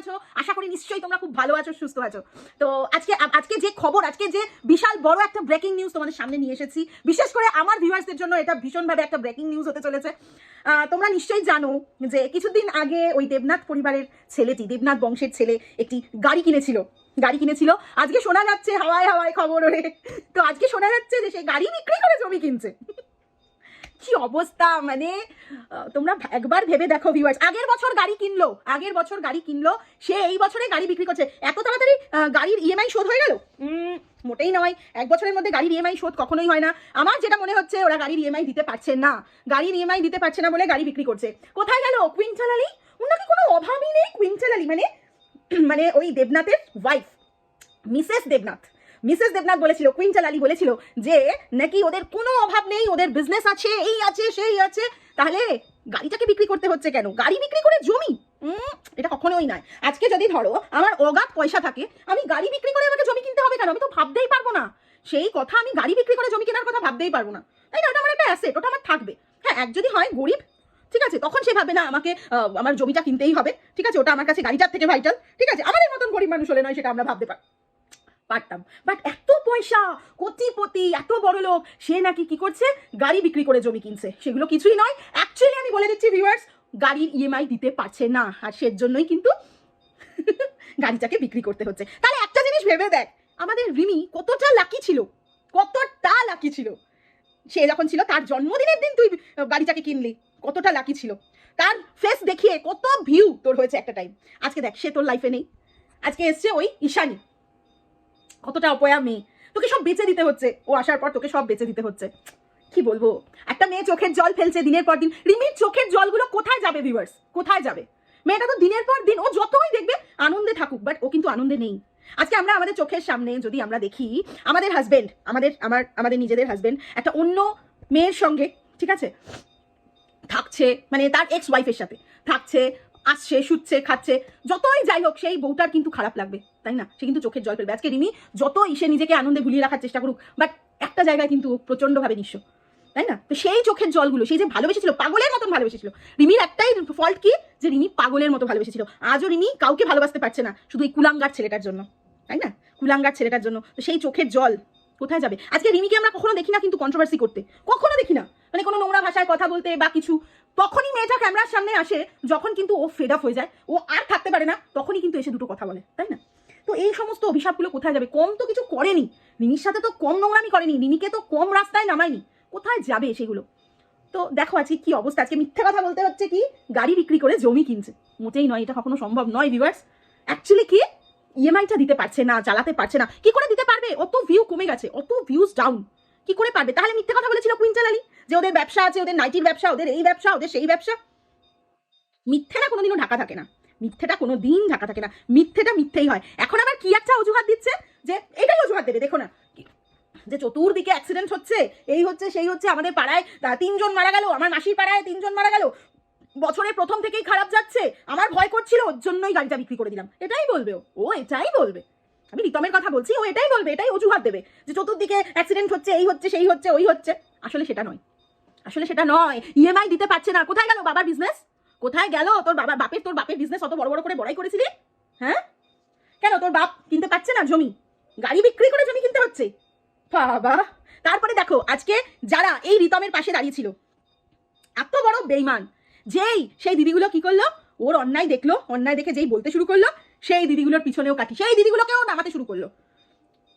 আছো? আশা করি নিশ্চয়ই তোমরা খুব ভালো আছো, সুস্থ আছো। তো আজকে আজকে যে খবর, আজকে যে বিশাল বড় একটা ব্রেকিং নিউজ তোমাদের সামনে নিয়ে এসেছি, বিশেষ করে আমার ভিউয়ার্সদের জন্য এটা ভীষণভাবে একটা ব্রেকিং নিউজ হতে চলেছে। তোমরা নিশ্চয়ই জানো যে কিছুদিন আগে ওই দেবনাথ পরিবারের ছেলেটি, দেবনাথ বংশের ছেলে একটি গাড়ি কিনেছিল গাড়ি কিনেছিল। আজকে শোনা যাচ্ছে হাওয়ায় হাওয়ায় খবর ওরে। তো আজকে শোনা যাচ্ছে যে সে গাড়ি বিক্রি করে জমি কিনছে। কি অবস্থা? মানে তোমরা একবার ভেবে দেখো ভিউয়ার্স আগের বছর গাড়ি কিনলো, আগের বছর গাড়ি কিনলো, সে এই বছরে গাড়ি বিক্রি করছে। এত তাড়াতাড়ি গাড়ির ইএমআই শোধ হয়ে গেল? মোটেই নয়। এক বছরের মধ্যে গাড়ির ইএমআই শোধ কখনোই হয় না। আমার যেটা মনে হচ্ছে, ওরা গাড়ির ইএমআই দিতে পারছে না। গাড়ির ইএমআই দিতে পারছে না বলে গাড়ি বিক্রি করছে। কোথায় গেল কুইন্টাল আলী ওনাকে কোনো অভাবই নেই কুইন্টাল আলী মানে মানে ওই দেবনাথের wife Mrs Debnath. Mrs Debnath বলেছিল কুইন্টাল আলী বলেছিল যে, নাকি ওদের কোনো অভাব নেই, ওদের বিজনেস আছে, এই আছে, সেই আছে, তাহলে গাড়িটাকে বিক্রি করতে হচ্ছে কেন? গাড়ি বিক্রি করে জমি? এটা কখনোই নয়। আজকে যদি ধরো, আমার অগাধ পয়সা থাকে, আমি গাড়ি বিক্রি করে আমাকে জমি কিনতে হবে কেন? আমি তো ভাবতেই পারব না। সেই কথা আমি গাড়ি বিক্রি করে জমি কেনার কথা ভাবতেই পারব না। তাই না? ওটা আমার একটা অ্যাসেট ওটা আমার থাকবে। হ্যাঁ এক যদি হয় গরিব, ঠিক আছে, তখন সে ভাবে, না, আমাকে আমার জমিটা কিনতেই হবে, ঠিক আছে, ওটা আমার কাছে গাড়িটার থেকে ভাইটাল ঠিক আছে। আমাদের মতন গরিব মানুষ হলে নয়, সেটা আমরা ভাবতে পারি। পারতাম। বাট এত পয়সা, কোটিপতি, এত বড় লোক, সে নাকি কি করছে? গাড়ি বিক্রি করে জমি কিনছে। সেগুলো কিছুই নয়। অ্যাকচুয়ালি আমি বলে দিচ্ছি ভিউয়ার্স গাড়ির ইএমআই দিতে পারছে না। আর সের জন্যই কিন্তু গাড়িটাকে বিক্রি করতে হচ্ছে। তাহলে একটা জিনিস ভেবে দেখ, আমাদের রিমি কতটা লাকি ছিল। কতটা লাকি ছিল। সে যখন ছিল, তার জন্মদিনের দিন তুই গাড়িটাকে কিনলি। কতটা লাকি ছিল। তার ফেস দেখিয়ে কত ভিউ তোর হয়েছে একটা টাইম আজকে দেখ, সে তোর লাইফে নেই। আজকে এসছে ওই ঈশানী। কতটা অপয়া মেয়ে? তোকে সব বেচে দিতে হচ্ছে। ও আসার পর তোকে সব বেঁচে দিতে হচ্ছে। কি বলব? একটা মেয়ে চোখের জল ফেলছে দিনের পর দিন। রিমির চোখের জলগুলো কোথায় যাবে ভিউয়ার্স কোথায় যাবে? মেয়েটা তো দিনের পর দিন, ও যতই দেখবে, আনন্দে থাকুক বাট ও কিন্তু আনন্দে নেই। আজকে আমরা আমাদের চোখের সামনে যদি আমরা দেখি, আমাদের হাজবেন্ড আমাদের, আমার, আমাদের নিজেদের হাজবেন্ড একটা অন্য মেয়ের সঙ্গে, ঠিক আছে? থাকছে মানে তার এক্স ওয়াইফের সাথে। থাকছে, আসছে, শুচ্ছে, খাচ্ছে, যতই যাই হোক, সেই বউটার কিন্তু খারাপ লাগবে। তাই না? সে কিন্তু চোখের জল ফেলবে। আজকে রিমি যত সে নিজেকে আনন্দে ভুলিয়ে রাখার চেষ্টা করুক বাট একটা জায়গায় কিন্তু প্রচণ্ডভাবে নিঃস্ব, তাই না? তো সেই চোখের জলগুলো সেই যে ভালোবেসেছিল, পাগলের মতন ভালোবেসেছিল। রিমির একটাই ফল্ট কি? যে রিমি পাগলের মতো ভালোবেসেছিল। আজও রিমি কাউকে ভালোবাসতে পারছে না, শুধু এই কুলাঙ্গার ছেলেটার জন্য, তাই না? কুলাঙ্গার ছেলেটার জন্য। তো সেই চোখের জল কোথায় যাবে? আজকে রিমিকে আমরা কখনো দেখি না কিন্তু কন্ট্রোভার্সি করতে। কখনো দেখি না। মানে কোনো নোংরা ভাষায় কথা বলতে বা কিছু, তখনই মেয়েটা ক্যামেরার সামনে আসে, যখন কিন্তু ও ফেড আপ হয়ে যায়, ও আর থাকতে পারে না, তখনই কিন্তু এসে দুটো কথা বলে, তাই না? তো এই সমস্ত অভিশাপগুলো কোথায় যাবে? কম তো কিছু করেনি। রিমির সাথে তো কম নোংরামি করেনি। রিমিকে তো কম রাস্তায় নামায়নি। কোথায় যাবে সেগুলো? তো দেখো আজকে কি অবস্থা। আজকে মিথ্যে কথা বলতে হচ্ছে কি? গাড়ি বিক্রি করে জমি কিনছে। মোটেই নয়, এটা কখনো সম্ভব নয় ভিউয়ার্স অ্যাকচুয়ালি কি? ইএমআইটা দিতে পারছে না, চালাতে পারছে না। কি করে দিতে পারবে? অত ভিউ কমে গেছে, অত ভিউজ ডাউন কি করে পারবে? তাহলে মিথ্যে কথা বলেছিল কুইন্টাল আলী যে ওদের ব্যবসা আছে, ওদের নাইটির ব্যবসা, ওদের এই ব্যবসা, ওদের সেই ব্যবসা। মিথ্যেটা কোনোদিনও ঢাকা থাকে না। মিথ্যেটা কোনো দিন ঢাকা থাকে না। মিথ্যেটা মিথ্যেই হয়। এখন আবার কি একটা অজুহাত দিচ্ছে? যে এটাই অজুহাত দেবে, দেখো না। যে চতুর্দিকে অ্যাক্সিডেন্ট হচ্ছে, এই হচ্ছে, সেই হচ্ছে, আমাদের পাড়ায় তিনজন মারা গেল, আমার মাসির পাড়ায় তিনজন মারা গেল, বছরের প্রথম থেকেই খারাপ যাচ্ছে, আমার ভয় করছিল, ওর জন্যই গাড়িটা বিক্রি করে দিলাম। এটাই বলবে ও এটাই বলবে। আমি রিতমের কথা বলছি, ও এটাই বলবে, এটাই অজুহাত দেবে, যে চতুর্দিকে অ্যাক্সিডেন্ট হচ্ছে, এই হচ্ছে, সেই হচ্ছে, ওই হচ্ছে। আসলে সেটা নয়। আসলে সেটা নয়। ইএমআই দিতে পারছে না। কোথায় গেল বাবার বিজনেস কোথায় গেল? তোর বাবা, বাপের, তোর বাপের বিজনেস অত বড় বড় করে বড়াই করেছিলি? হ্যাঁ? কেন তোর বাপ কিনতে পারছে না জমি? গাড়ি বিক্রি করে জমি কিনতে হচ্ছে বাবা, তারপরে দেখো, আজকে যারা এই রিতমের পাশে দাঁড়িয়েছিল এত বড় বেইমান, যেই, সেই দিদিগুলো কি করল? ওর অন্যায় দেখল, অন্যায় দেখে যেই বলতে শুরু করল, সেই দিদিগুলোর পিছনেও কাটি সেই দিদিগুলোকেও নামাতে শুরু করল।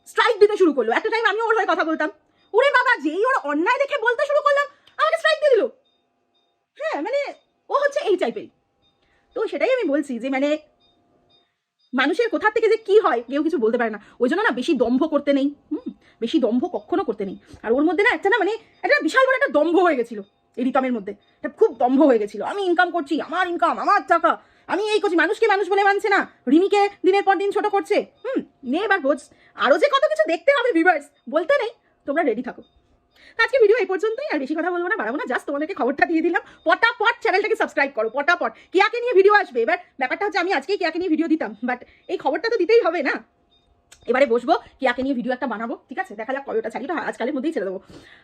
স্ট্রাইক দিতে শুরু করল। একটা টাইম আমি ওর হয়ে কথা বলতাম। ওরে বাবা, যেই ওর অন্যায় দেখে বলতে শুরু করলাম আমাকে স্ট্রাইক দিয়ে দিল হ্যাঁ মানে হচ্ছে তো সেটাই আমি বলছি যে মানে মানুষের কোথা থেকে যে কি হয়, কেউ কিছু বলতে পারে না। ওই জন্য না বেশি দম্ভ করতে নেই, হুম? বেশি দম্ভ কখনো করতে নেই। আর ওর মধ্যে না একটা না মানে একটা বিশাল বড় একটা দম্ভ হয়ে গেছিল এই রিতমের মধ্যে। এটা খুব দম্ভ হয়ে গেছিল। আমি ইনকাম করছি, আমার ইনকাম আমার টাকা। আমি এই করছি, মানুষকে মানুষ বলে মানছে না। রিমিকে দিনের পর দিন ছোট করছে, হুম? নে এবার বোঝ আরও যে কত কিছু দেখতে হবে ভিভার্স বলতে নেই। তোমরা রেডি থাকো। আজকে ভিডিও এই পর্যন্তই, আর বেশি কথা বলব না, বাড়াবো না জাস্ট তোমাদেরকে খবরটা দিয়ে দিলাম। পটাপট চ্যানেলটাকে সাবস্ক্রাইব করো, পটাপট। কেয়াকে নিয়ে ভিডিও আসবে? এবার ব্যাপারটা হচ্ছে আমি আজকেই কেয়াকে নিয়ে ভিডিও দিতাম বাট এই খবরটা তো দিতেই হবে না। এবারে বসবো, কেয়াকে নিয়ে ভিডিও একটা বানাবো, ঠিক আছে? দেখা যাক কয়টা ছাড়ি আজকালের মধ্যেই ছেড়ে দেবো।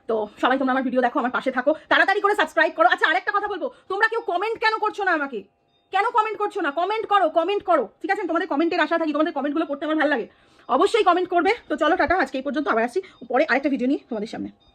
তো সবাই তোমরা আমার ভিডিও দেখো, আমার পাশে থাকো, তাড়াতাড়ি করে সাবস্ক্রাইব করো। আচ্ছা আরেকটা কথা বলব, তোমরা কেউ কমেন্ট কেন করছ না আমাকে? কেন কমেন্ট করছ না? কমেন্ট করো কমেন্ট করো, ঠিক আছে? তোমাদের কমেন্টের আশা থাকি, তোমাদের কমেন্টগুলো পড়তে আমার ভালো লাগে। অবশ্যই কমেন্ট করবে। তো চলো, টাটা, আজকে এই পর্যন্ত আবার আসছি, পরে আরেকটা ভিডিও নিয়ে তোমাদের সামনে।